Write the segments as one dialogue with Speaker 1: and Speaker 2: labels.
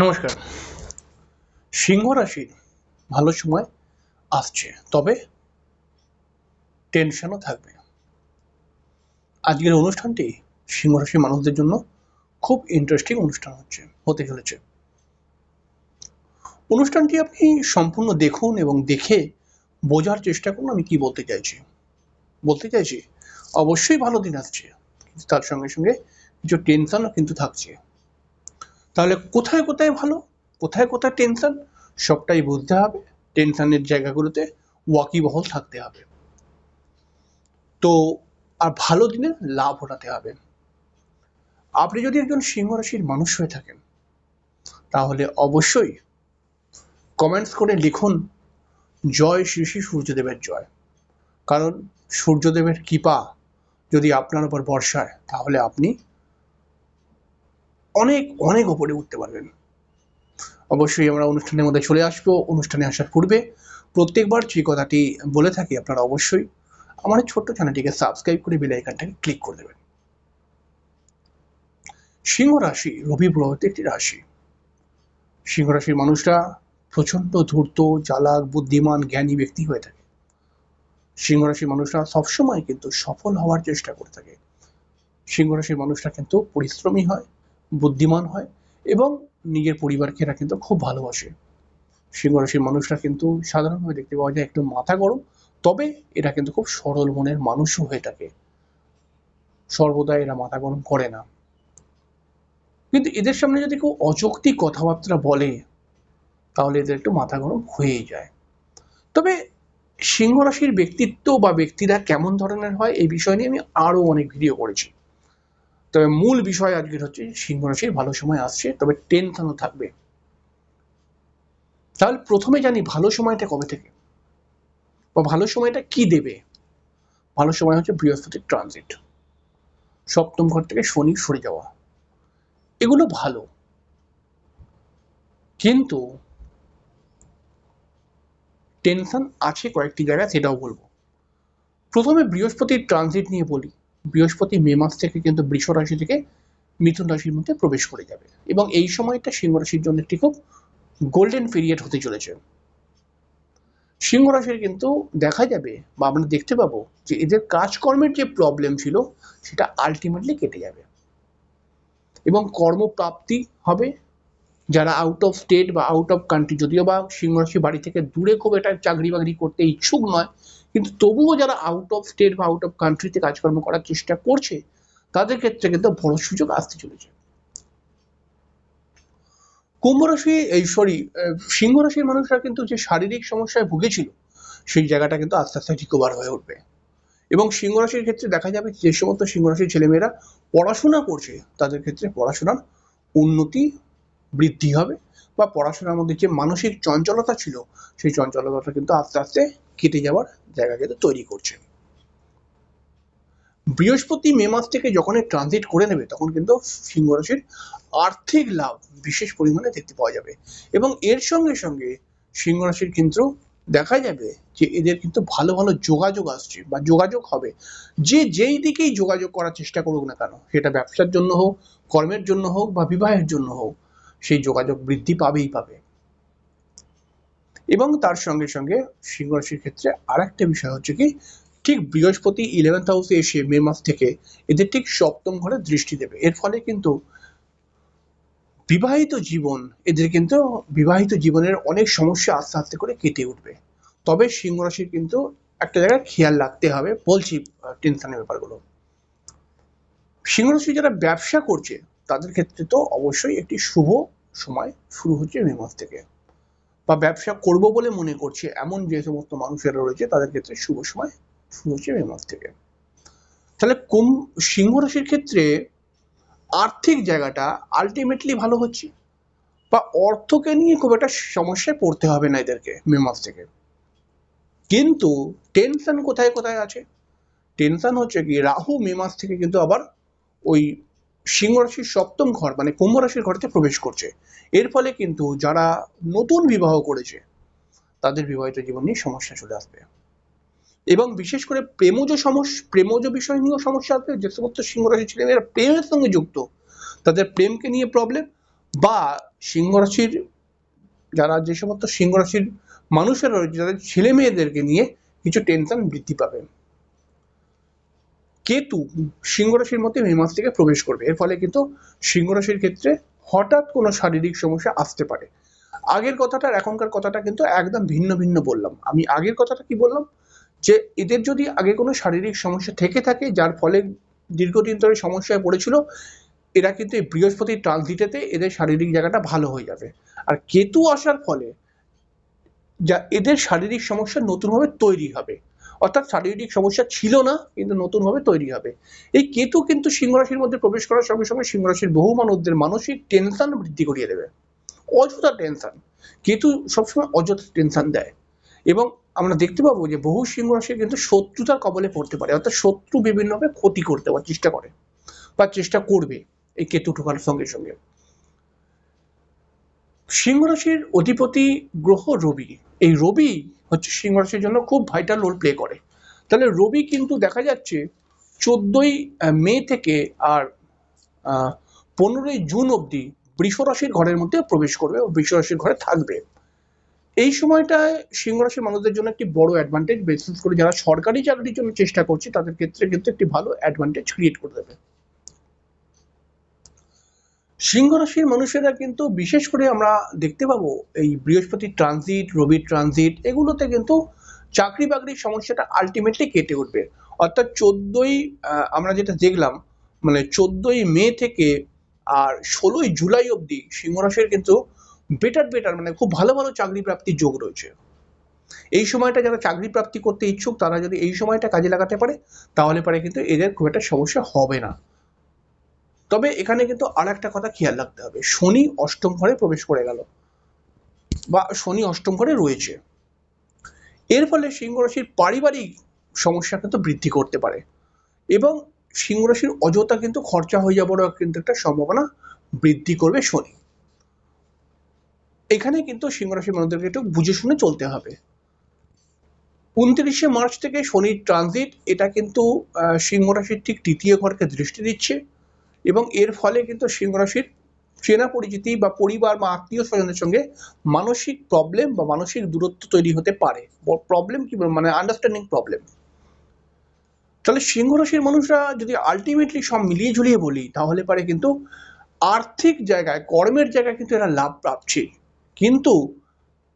Speaker 1: নমস্কার। সিংহ রাশির ভালো সময় আসছে, তবে টেনশনও থাকবে। আজকের অনুষ্ঠানটি সিংহ রাশির মানুষদের জন্য খুব ইন্টারেস্টিং অনুষ্ঠান হচ্ছে, হতে চলেছে। অনুষ্ঠানটি আপনি সম্পূর্ণ দেখুন এবং দেখে বোঝার চেষ্টা করুন আমি কি বলতে চাইছি। বলতে চাইছি, অবশ্যই ভালো দিন আসছে তার সঙ্গে সঙ্গে কিছু টেনশনও কিন্তু থাকছে। তাহলে কোথায় কোথায় ভালো? কোথায় কোথায় টেনশন সবটাই বুঝতে হবে। টেনশনের জায়গাগুলোতে ওয়াকিবহল থাকতে হবে। তো, আর ভালো দিনে লাভ ওঠাতে হবে। আপনি যদি একজন সিংহ রাশির মানুষ হয়ে থাকেন, তাহলে অবশ্যই কমেন্টস করে লিখুন, জয় শ্রী শ্রী সূর্যদেবের জয়। কারণ সূর্যদেবের কৃপা যদি আপনার উপর বর্ষায়, তাহলে আপনি অনেক অনেক ওপরে উঠতে পারবেন। অবশ্যই আমরা অনুষ্ঠানের মধ্যে চলে আসব। অনুষ্ঠানে আসার পূর্বে প্রত্যেকবার যে কথাটি বলে থাকি আপনারা অবশ্যই আমার ছোট্ট চ্যানেলটিকে সাবস্ক্রাইব করে বেল আইকনটাকে ক্লিক করে দেবেন। সিংহ রাশি, রবি প্রভাবিত একটি রাশি। সিংহ রাশির মানুষরা প্রচণ্ড ধূর্ত, চালাক, বুদ্ধিমান, জ্ঞানী ব্যক্তি হয়ে থাকে। সিংহ রাশির মানুষরা সবসময় কিন্তু সফল হওয়ার চেষ্টা করে থাকে। সিংহ রাশির মানুষরা কিন্তু পরিশ্রমী হয় বুদ্ধিমান হয় এবং নিজের পরিবারকে এরা কিন্তু খুব ভালোবাসে। সিংহ রাশির মানুষরা কিন্তু সাধারণভাবে দেখতে পাওয়া যায় একটু মাথা গরম, তবে এরা কিন্তু খুব সরল মনের মানুষও হয়ে থাকে। সর্বদা এরা মাথা গরম করে না। কিন্তু এদের সামনে যদি কেউ অযৌক্তিক কথাবার্তা বলে, তাহলে এদের একটু মাথা গরম হয়েই যায়। তবে সিংহ রাশির ব্যক্তিত্ব বা ব্যক্তিরা কেমন ধরনের হয়, এই বিষয় নিয়ে আমি আরও অনেক ভিডিও করেছি। তবে মূল বিষয় আজকের হচ্ছে সিংহ রাশির ভালো সময় আসছে, তবে টেনশনও থাকবে। তাহলে প্রথমে জানি ভালো সময়টা কবে থেকে? বা ভালো সময়টা কি দেবে? ভালো সময় হচ্ছে বৃহস্পতির ট্রানজিট সপ্তম ঘর থেকে শনি সরে যাওয়া। এগুলো ভালো। কিন্তু টেনশন আছে কয়েকটি জায়গায়, সেটাও বলব। প্রথমে বৃহস্পতির ট্রানজিট নিয়ে বলি। বৃহস্পতি মে মাস থেকে কিন্তু বৃষ রাশি থেকে মিথুন রাশির মধ্যে প্রবেশ করে যাবে। এবং এই সময়টা সিংহ রাশির জন্য একটি খুব গোল্ডেন পিরিয়ড হতে চলেছে। সিংহ রাশির কিন্তু দেখা যাবে বা আমরা দেখতে পাবো যে এদের কাজকর্মের যে প্রবলেম ছিল, সেটা আলটিমেটলি কেটে যাবে। এবং কর্মপ্রাপ্তি হবে যারা আউট অফ স্টেট বা আউট অফ কান্ট্রি যদিও বা সিংহ রাশি বাড়ি থেকে দূরে খুব এটা চাকরি বাকরি করতে ইচ্ছুক নয়, কিন্তু তবুও যারা আউট অফ স্টেট বা আউট অফ কান্ট্রিতে কাজকর্ম করার চেষ্টা করছে, তাদের ক্ষেত্রে কিন্তু বড় সুযোগ আসতে চলেছে। কুম্ভ রাশি, এই সরি সিংহ রাশির মানুষরা কিন্তু যে শারীরিক সমস্যায় ভুগেছিল, সেই জায়গাটা কিন্তু আস্তে আস্তে রিকভার হয়ে উঠবে। এবং সিংহ রাশির ক্ষেত্রে দেখা যাবে যে সমস্ত সিংহ রাশির ছেলেমেয়েরা পড়াশোনা করছে, তাদের ক্ষেত্রে পড়াশোনার উন্নতি বৃদ্ধি হবে বা পড়াশোনার মধ্যে যে মানসিক চঞ্চলতা ছিল, সেই চঞ্চলতাটা কিন্তু আস্তে আস্তে কেটে যাওয়ার জায়গা কিন্তু তৈরি করছে। বৃহস্পতি মে মাস থেকে যখন ট্রানজিট করে নেবে, তখন কিন্তু সিংহ রাশির আর্থিক লাভ বিশেষ পরিমাণে দেখতে পাওয়া যাবে। এবং এর সঙ্গে সঙ্গে সিংহ রাশির কিন্তু দেখা যাবে যে এদের কিন্তু ভালো ভালো যোগাযোগ আসছে বা যোগাযোগ হবে। যে যেই দিকেই যোগাযোগ করার চেষ্টা করুক না কেন, সেটা ব্যবসার জন্য হোক, কর্মের জন্য হোক বা বিবাহের জন্য হোক সেই যোগাযোগ বৃদ্ধি পাবেই পাবে। এবং তার সঙ্গে সঙ্গে সিংহ রাশির ক্ষেত্রে আর একটা বিষয় হচ্ছে কি, ঠিক বৃহস্পতি ইলেভেন্থ হাউসে এসে মে মাস থেকে এদের ঠিক সপ্তম ঘরে দৃষ্টি দেবে। এর ফলে কিন্তু বিবাহিত জীবন, এদের কিন্তু বিবাহিত জীবনের অনেক সমস্যা আস্তে আস্তে করে কেটে উঠবে। তবে সিংহ রাশির কিন্তু একটা জায়গায় খেয়াল রাখতে হবে, বলছি টেনশনের ব্যাপারগুলো। সিংহ রাশি যারা ব্যবসা করছে তাদের ক্ষেত্রে তো অবশ্যই একটি শুভ সময় শুরু হচ্ছে মে মাস থেকে। বা ব্যবসা করব বলে মনে করছে এমন যে সমস্ত মানুষেরা রয়েছে, তাদের ক্ষেত্রে শুভ সময় শুরু হচ্ছে মে মাস থেকে। তাহলে কুম সিংহ রাশির ক্ষেত্রে আর্থিক জায়গাটা আলটিমেটলি ভালো হচ্ছে। বা অর্থকে নিয়ে খুব একটা সমস্যায় পড়তে হবে না এদেরকে মে মাস থেকে। কিন্তু টেনশন কোথায় কোথায় আছে? টেনশন হচ্ছে কি, রাহু মে মাস থেকে কিন্তু আবার ওই সিংহ রাশির সপ্তম ঘর মানে কুম্ভ রাশির ঘরতে প্রবেশ করছে। এর ফলে কিন্তু যারা নতুন বিবাহ করেছে, তাদের বিবাহিত জীবন নিয়ে সমস্যা চলে আসবে। এবং বিশেষ করে প্রেমজ সমস্যা প্রেমজ বিষয় নিয়েও সমস্যা আসবে। যে সমস্ত সিংহ রাশির ছেলেমেয়েরা প্রেমের সঙ্গে যুক্ত, তাদের প্রেমকে নিয়ে প্রবলেম বা সিংহ রাশির যারা যে সমস্ত সিংহ রাশির মানুষেরা রয়েছে যাদের ছেলে মেয়েদেরকে নিয়ে কিছু টেনশন বৃদ্ধি পাবে। কেতু সিংহ রাশির মধ্যে মে মাস থেকে প্রবেশ করবে। এর ফলে কিন্তু সিংহ রাশির ক্ষেত্রে হঠাৎ কোনো শারীরিক সমস্যা আসতে পারে। আগের কথাটা এখনকার কথাটা কিন্তু একদম ভিন্ন ভিন্ন বললাম। আমি আগের কথাটা কি বললাম? যে এদের যদি আগে কোনো শারীরিক সমস্যা থেকে থাকে, যার ফলে দীর্ঘদিন ধরে সমস্যায় পড়েছিল, এরা কিন্তু এই বৃহস্পতির ট্রানজিটেতে এদের শারীরিক জায়গাটা ভালো হয়ে যাবে। আর কেতু আসার ফলে যা এদের শারীরিক সমস্যা নতুনভাবে তৈরি হবে। অর্থাৎ শারীরিক সমস্যা ছিল না, কিন্তু নতুনভাবে তৈরি হবে। এই কেতু কিন্তু সিংহ রাশির মধ্যে প্রবেশ করার সঙ্গে সঙ্গে সিংহ রাশির বহু মানুষদের মানসিক টেনশন বৃদ্ধি করিয়ে দেবে। অযথা টেনশন কেতু সবসময় অযথা টেনশন দেয়। এবং আমরা দেখতে পাবো যে বহু সিংহ রাশি কিন্তু শত্রুতার কবলে পড়তে পারে, অর্থাৎ শত্রু বিভিন্নভাবে ক্ষতি করতে বা চেষ্টা করে বা চেষ্টা করবে এই কেতু ঢোকার সঙ্গে সঙ্গে। সিংহ রাশির অধিপতি গ্রহ রবি। এই রবি হচ্ছে সিংহ রাশির জন্য খুব ভাইটাল রোল প্লে করে। তাহলে রবি কিন্তু দেখা যাচ্ছে চোদ্দই মে থেকে আর পনেরোই জুন অবধি বৃষ রাশির ঘরের মধ্যে প্রবেশ করবে বৃষ রাশির ঘরে থাকবে। এই সময়টায় সিংহ রাশির মানুষদের জন্য একটি বড় অ্যাডভান্টেজ বিশেষ করে যারা সরকারি চাকরির জন্য চেষ্টা করছে, তাদের ক্ষেত্রে কিন্তু একটি ভালো অ্যাডভান্টেজ ক্রিয়েট করে দেবে। সিংহ রাশির মানুষেরা কিন্তু বিশেষ করে আমরা দেখতে পাবো এই বৃহস্পতি ট্রানজিট রবি ট্রানজিট এগুলোতে কিন্তু চাকরি বাকরির সমস্যাটা আলটিমেটলি কেটে উঠবে। অর্থাৎ চোদ্দই আমরা যেটা দেখলাম মানে চোদ্দই মে থেকে আর ষোলোই জুলাই অবধি সিংহ রাশির কিন্তু বেটার বেটার মানে খুব ভালো ভালো চাকরি প্রাপ্তির যোগ রয়েছে। এই সময়টা যারা চাকরি প্রাপ্তি করতে ইচ্ছুক, তারা যদি এই সময়টা কাজে লাগাতে পারে, তাহলে পরে কিন্তু এদের খুব একটা সমস্যা হবে না। তবে এখানে কিন্তু আর একটা কথা খেয়াল রাখতে হবে। শনি অষ্টম ঘরে প্রবেশ করে গেল বা শনি অষ্টম ঘরে রয়েছে। এর ফলে সিংহ রাশির পারিবারিক সমস্যা কিন্তু বৃদ্ধি করতে পারে এবং সিংহ রাশির অযথা কিন্তু খরচা হয়ে যাওয়ারও কিন্তু একটা সম্ভাবনা বৃদ্ধি করবে শনি। এখানে কিন্তু সিংহ রাশির মানুষদেরকে একটু বুঝে শুনে চলতে হবে। উনত্রিশে মার্চ থেকে শনির ট্রানজিট, এটা কিন্তু সিংহ রাশির ঠিক তৃতীয় ঘরকে দৃষ্টি দিচ্ছে। এবং এর ফলে কিন্তু সিংহ রাশির চেনা পরিচিতি বা পরিবার বা আত্মীয় স্বজনের সঙ্গে মানসিক প্রবলেম বা মানসিক দূরত্ব তৈরি হতে পারে। প্রবলেম কি মানে আন্ডারস্ট্যান্ডিং প্রবলেম তাহলে সিংহ রাশির মানুষরা যদি আলটিমেটলি সব মিলিয়ে ঝুলিয়ে বলি, তাহলে পারে কিন্তু আর্থিক জায়গায়, কর্মের জায়গায় কিন্তু এরা লাভ পাচ্ছে কিন্তু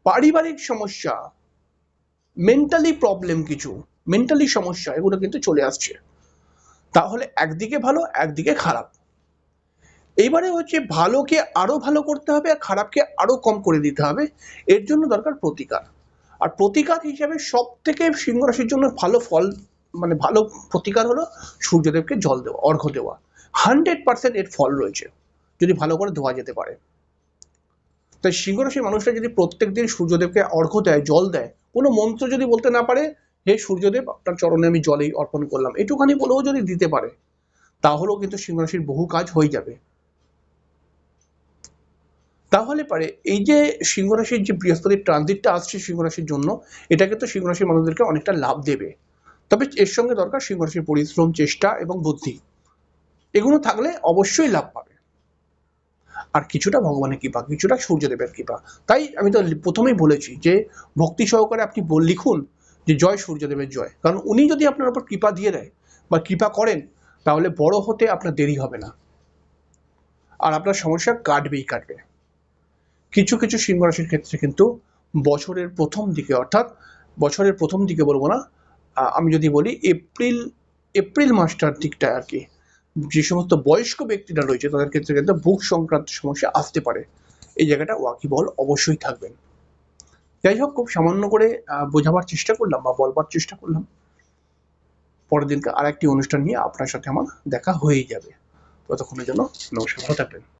Speaker 1: পারিবারিক সমস্যা মেন্টালি প্রবলেম কিছু মেন্টালি সমস্যা, এগুলো কিন্তু চলে আসছে। তাহলে একদিকে ভালো, একদিকে খারাপ। এইবারে হচ্ছে ভালোকে আরও ভালো করতে হবে আর খারাপকে আরও কম করে দিতে হবে। এর জন্য দরকার প্রতিকার। আর প্রতিকার হিসাবে সব থেকে সিংহ রাশির জন্য ভালো ফল মানে ভালো প্রতিকার হলো সূর্যদেবকে জল দেওয়া, অর্ঘ্য দেওয়া। হান্ড্রেড পার্সেন্ট এর ফল রয়েছে, যদি ভালো করে ধোয়া যেতে পারে। তাই সিংহ রাশির মানুষরা যদি প্রত্যেক দিন সূর্যদেবকে অর্ঘ্য দেয়, জল দেয়, কোনো মন্ত্র যদি বলতে না পারে, হে সূর্যদেব, আপনার চরণে আমি জলেই অর্পণ করলাম, এটুখানি বলেও যদি দিতে পারে, তাহলেও কিন্তু সিংহ রাশির বহু কাজ হয়ে যাবে। তাহলে পারে এই যে সিংহ রাশির যে বৃহস্পতির ট্রানজিটটা আসছে সিংহ রাশির জন্য, এটাকে তো সিংহ রাশির মানুষদেরকে অনেকটা লাভ দেবে। তবে এর সঙ্গে দরকার সিংহ রাশির পরিশ্রম, চেষ্টা এবং বুদ্ধি। এগুলো থাকলে অবশ্যই লাভ পাবে। আর কিছুটা ভগবানের কৃপা, কিছুটা সূর্যদেবের কৃপা। তাই আমি তো প্রথমেই বলেছি যে ভক্তি সহকারে আপনি লিখুন যে জয় সূর্যদেবের জয়। কারণ উনি যদি আপনার উপর কৃপা দিয়ে দেয় বা কৃপা করেন, তাহলে বড় হতে আপনার দেরি হবে না। আর আপনার সমস্যা কাটবেই কাটবে। কিছু কিছু সিংহ রাশির ক্ষেত্রে কিন্তু বছরের প্রথম দিকে, অর্থাৎ বছরের প্রথম দিকে বলব না আমি যদি বলি এপ্রিল এপ্রিল মাসটার দিকটা আর কি, যে সমস্ত বয়স্ক ব্যক্তিরা রয়েছে, তাদের ক্ষেত্রে কিন্তু বুক সংক্রান্ত সমস্যা আসতে পারে। এই জায়গাটা ওয়াকিবল অবশ্যই থাকবেন। যাই হোক, খুব সামান্য করে বোঝাবার চেষ্টা করলাম বা বলবার চেষ্টা করলাম। পরের দিনকে আর একটি অনুষ্ঠান নিয়ে আপনার সাথে আমার দেখা হয়েই যাবে। ততক্ষণের জন্য নমস্কার, ভালো থাকবেন।